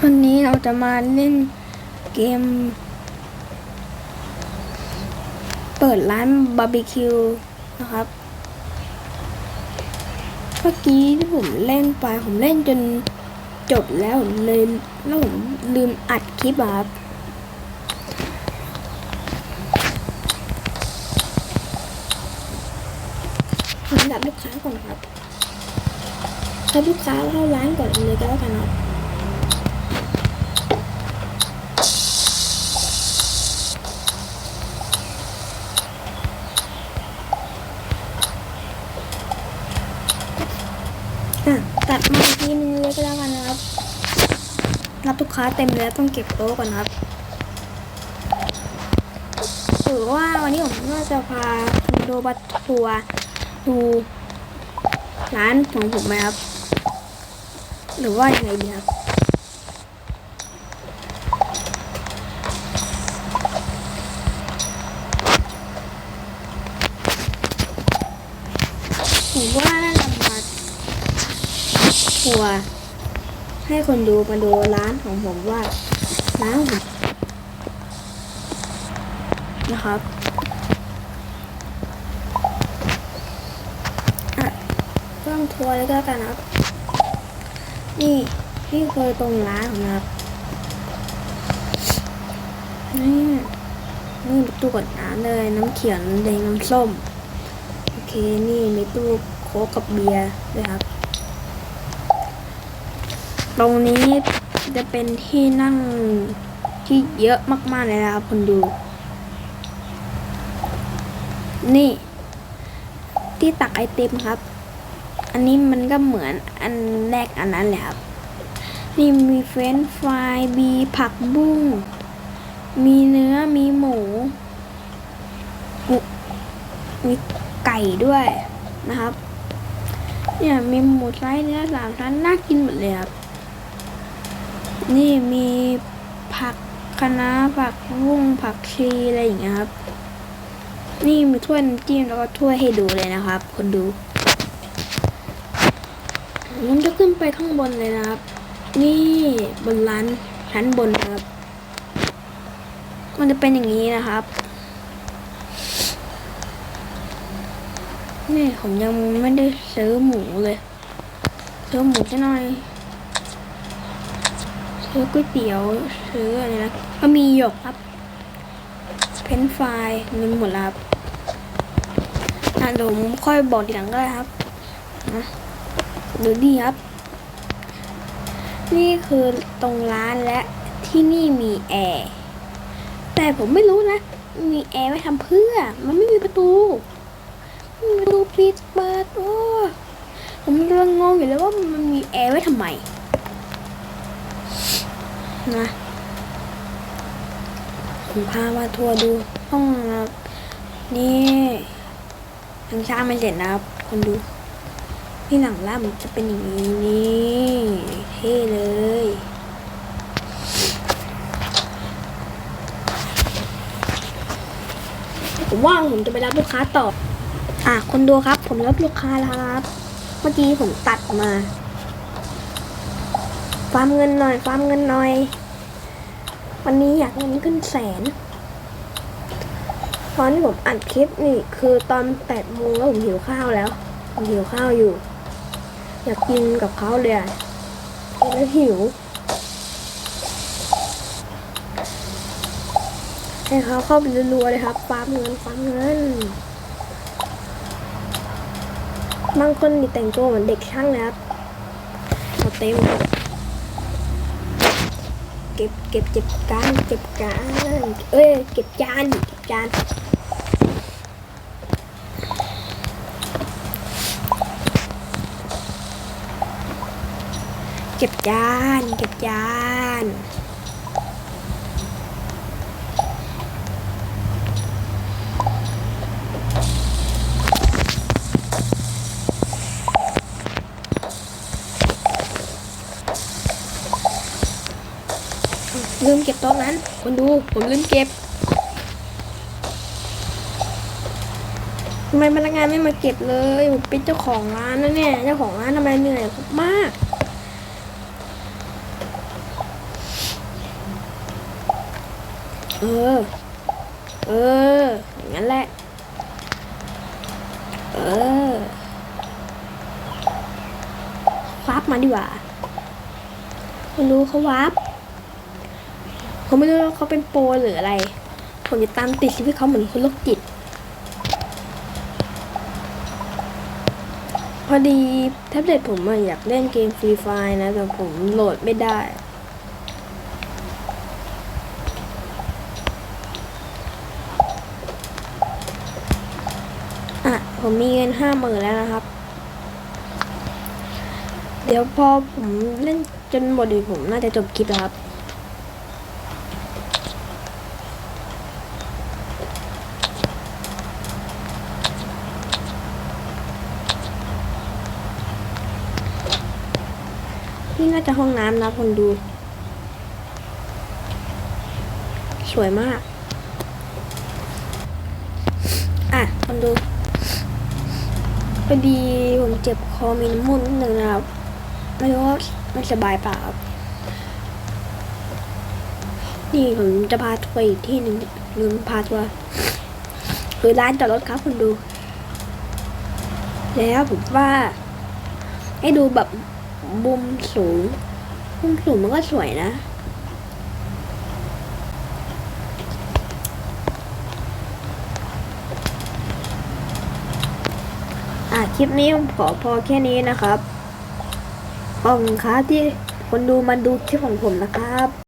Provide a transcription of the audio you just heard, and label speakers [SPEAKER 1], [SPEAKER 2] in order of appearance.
[SPEAKER 1] วันนี้เราจะมาเล่นเกม เปิดร้านบาร์บีคิวนะครับ เมื่อกี้ที่ผมเล่นไปผมเล่นจนจบแล้วเลยแล้วผมลืมอัดคลิปครับผมดับลูกค้าก่อนครับถ้าลูกค้าเข้าร้านก่อนเลยก็แล้วกันครับ ตัดมาอีกทีนึงเลยก็แล้วกันนะครับ รับลูกค้าเต็มแล้วต้องเก็บโต๊ะก่อนครับหรือว่าวันนี้ผมก็จะพาคุณโดบัตทัวร์ดูร้านของผมไหมครับ หรือว่ายังไงดีครับผมว่า ทัวร์ให้คนดูมาดูร้านของผมว่าร้านผมนะครับอะก็ต้องทัวร์เลยก็แล้วกันครับ นี่นี่คือตรงร้านของเราครับนี่นี่เป็นตู้กดน้ำเลย น้ำเขียวน้ำแดงน้ำส้ม โอเค นี่มีตู้โค้กกับเบียร์ด้วยครับ ตรงนี้จะเป็นที่นั่งที่เยอะมากๆเลยนะครับคนดู นี่ ที่ตักไอติมครับ อันนี้มันก็เหมือนอันแรกอันนั้นแหละครับ นี่มีเฟรนฟรายมีผักบุ้ง มีเนื้อมีหมู มีไก่ด้วยนะครับ เนี่ยมีหมูไส์เนื้อสามชั้นน่ากินหมดเลยครับ นี่มีผักคะน้าผักบุ้งผักชีอะไรอย่างเงี้ยครับ นี่มีถ้วยน้ำจิ้มแล้วก็ถ้วยให้ดูเลยนะครับ คนดูผมจะขึ้นไปข้างบนเลยนะครับ นี่บนร้านชั้นบนนะครับ มันจะเป็นอย่างนี้นะครับ นี่ผมยังไม่ได้ซื้อหมูเลย ซื้อหมูแค่น่อย ซื้อก๋วยเตี๋ยวซื้ออะไรนะก็มีหยกครับเพนช์ฟรายเงินหมดแล้วครับอะเดี๋ยวผมค่อยบอกทีหลังก็ได้ครับนะดูดีครับ นี่คือตรงร้านและที่นี่มีแอร์แต่ผมไม่รู้นะ มีแอร์ไว้ทำเพื่อ มันไม่มีประตูไม่มีประตูปิดเปิดโอ้ผมกำลังงงอยู่เลยว่ามันมีแอร์ไว้ทำไม นะผมพามาทัวร์ดูห้องนะครับนี่ยังสร้างไม่เสร็จนะครับ คนดูที่หลังล่ามนจะเป็นอย่างนี้นี่เท่เลยผมว่างผมจะไปรับลูกค้าต่อ อะคนดูครับ ผมรับลูกค้าแล้วครับ เมื่อกี้ผมตัดมา ฟาร์มเงินหน่อยฟาร์มเงินหน่อย วันนี้อยากเงินขึ้นแสน ตอนที่ผมอัดคลิปนี่คือตอนแปดโมงแล้วผมหิวข้าวแล้ว ผมหิวข้าวอยู่ อยากกินกับเขาเลยกินแล้วหิว ให้เขาเข้าไปรัวๆเลยครับฟาร์มเงินฟาร์มเงินบางคนนี่แต่งตัวเหมือนเด็กช่างนะครับเต็ม เก็บเก็บเก็บจานเก็บจานเอ้ยเก็บจานเก็บจานเก็บจานเก็บจาน ลืมเก็บตอนนั้น คนดูผมลืมเก็บทำไมพนักงานไม่มาเก็บเลยผมเป็นเจ้าของร้านนะเนี่ยเจ้าของร้านทำไมเหนื่อยมากเออ เออ อย่างนั้นแหละ เออวาร์ปมาดีกว่าคุณรู้เขาวาร์ป ผมไม่รู้ว่าเขาเป็นโปรหรืออะไร ผมจะตามติดชีวิตเขาเหมือนคนโรคจิต พอดีแท็บเล็ตผมอะอยากเล่นเกมฟรีไฟนะ แต่ผมโหลดไม่ได้อะผมมีเงินห้าหมื่นแล้วนะครับ เดี๋ยวพอผมเล่นจนหมดดีผมน่าจะจบคลิปแล้วครับ นี่น่าจะห้องน้ำนะคนดู สวยมาก อะคนดูพอดีผมเจ็บคอมีน้ำมูกนิดนึงนะครับไม่รู้ว่าไม่สบายเปล่าครับนี่ผมจะพาทัวร์อีกที่หนึ่งลืมพาทัวร์คือร้านจอดรถครับคุณดู แล้วผมว่า ให้ดูแบบ มุมสูง มุมสูงมันก็สวยนะ อะคลิปนี้ผมขอพอแค่นี้นะครับขอบคุณครับที่คนดูมาดูคลิปของผมนะครับ